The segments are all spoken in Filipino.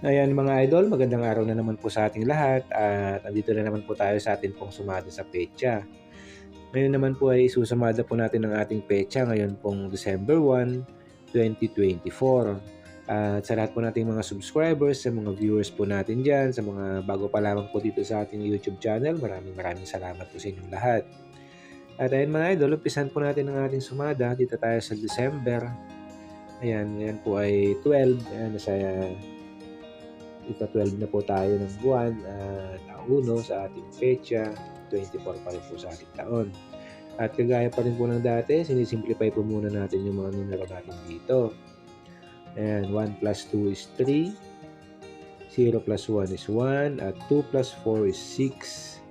Ayan mga idol, magandang araw na naman po sa ating lahat at andito na naman po tayo sa ating pong sumada sa pecha. Ngayon naman po ay isusumada po natin ang ating pecha ngayon pong December 1, 2024. At sa lahat po nating mga subscribers, sa mga viewers po natin dyan, sa mga bago pa lamang po dito sa ating YouTube channel, maraming maraming salamat po sa inyong lahat. At ayun mga idol, umpisan po natin ang ating sumada. Dito tayo sa December. Ayan, yan po ay 12. Ayan, nasa ika 12 na po tayo ng buwan uh, uno sa ating pecha, 24 pa rin po sa ating taon. At kagaya pa rin po ng dati, sinisimplify po muna natin yung mga numero natin dito. And 1 plus 2 is 3, 0 plus 1 is 1, at 2 plus 4 is 6.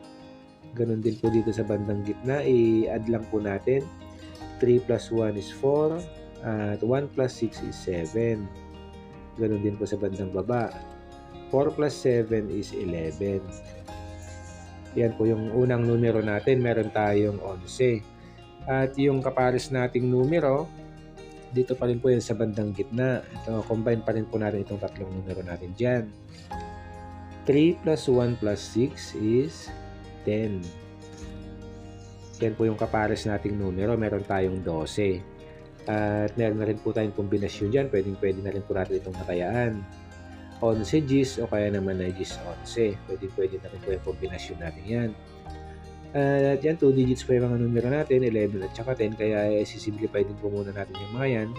Ganon din po dito sa bandang gitna, i-add lang po natin. 3 plus 1 is 4, at 1 plus 6 is 7. Ganon din po sa bandang baba. 4 plus 7 is 11. Yan po yung unang numero natin. Meron tayong 11. At yung kapares nating numero, dito pa rin po yan sa bandang gitna. Ito, combine pa rin po natin itong tatlong numero natin dyan. 3 plus 1 plus 6 is 10. Yan po yung kapares nating numero. Meron tayong 12. At meron na rin po tayong kombinasyon dyan. Pwedeng pwede na rin po natin itong matayaan. 11 Gs o kaya naman ay Gs 11. Pwede, pwede na rin po yung kombinasyon natin yan. Uh, at yan, 2 digits po yung mga numero natin, 11 at saka 10. Kaya isisimplify din po muna natin yung mga yan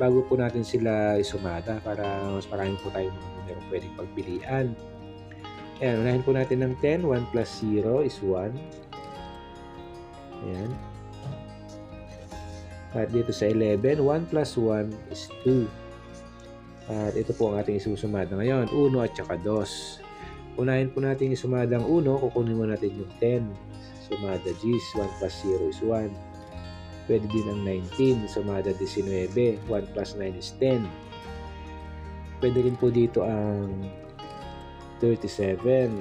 bago po natin sila isumada para mas marami po tayong mga numero pwedeng pagpilian. Ayan, unahin po natin ng 10. 1 plus 0 is 1. Ayan. At dito sa 11, 1 plus 1 is 2. At ito po ang ating isusumada ngayon, 1 at saka 2. Unahin po natin isumada ang 1, kukunin mo natin yung 10. Sumada G's, 1 plus 0 is 1. Pwede din ang 19, sumada 19, 1 plus 9 is 10. Pwede rin po dito ang 37,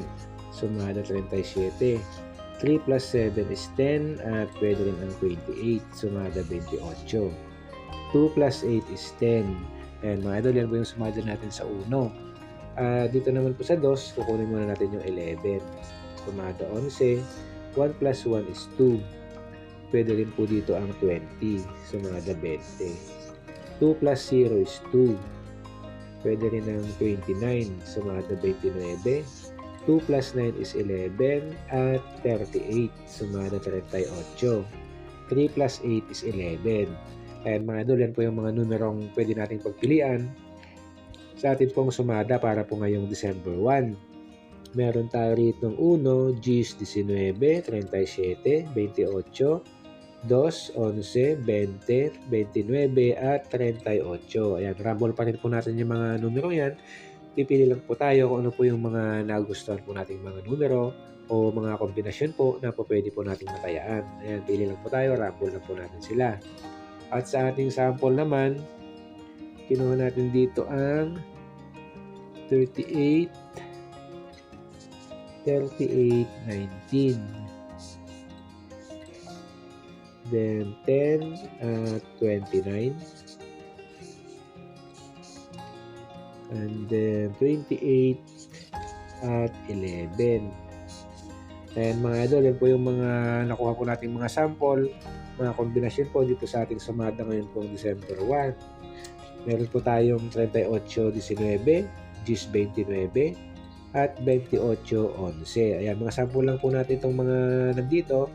sumada 37. 3 plus 7 is 10 at pwede rin ang 28, sumada 28. 2 plus 8 is 10 Ayan mga idol, yan po yung sumada natin sa uno. Uh, dito naman po sa dos, kukunin muna natin yung 11. Sumada 11. 1 plus 1 is 2. Pwede rin po dito ang 20. Sumada 20. 2 plus 0 is 2. Pwede rin ang 29. Sumada 29. 2 plus 9 is 11 at 38. Sumada 38. 3 plus 8 is 11. And mga idol, yan po yung mga numerong pwede nating pagpilian sa atin pong sumada para po ngayong December 1. Meron tayo rito ng 1, G's 19, 37, 28, 2, 11, 20, 29, at 38. Ayan, rumble pa rin po natin yung mga numero yan. Pipili lang po tayo kung ano po yung mga nagustuhan po nating mga numero o mga kombinasyon po na po pwede po nating matayaan. Ayan, pili lang po tayo, rumble lang po natin sila. At sa ating sample naman, kinuha natin dito ang 38, 38, 19. Then 10 at 29. And then 28 at 11. And mga idol, yan po yung mga nakuha po nating mga sample mga kombinasyon po dito sa ating sumada ngayon pong December 1. Meron po tayong 38-19, Gis 29, at 28-11. Ayan, mga sample lang po natin itong mga nandito.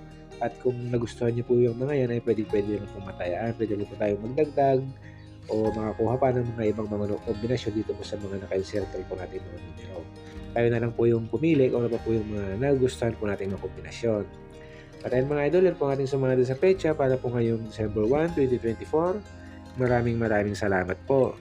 At kung nagustuhan niyo po yung mga yan, ay pwede pwede rin po matayaan. Pwede rin po tayong magdagdag o makakuha pa ng mga ibang mga kombinasyon dito po sa mga naka-circle po natin mga numero. Tayo na lang po yung pumili kung ano pa po yung mga nagustuhan po natin mga kombinasyon. At ayun mga idol, yan po ating sumada sa pecha para po ngayong December 1, 2024. Maraming maraming salamat po.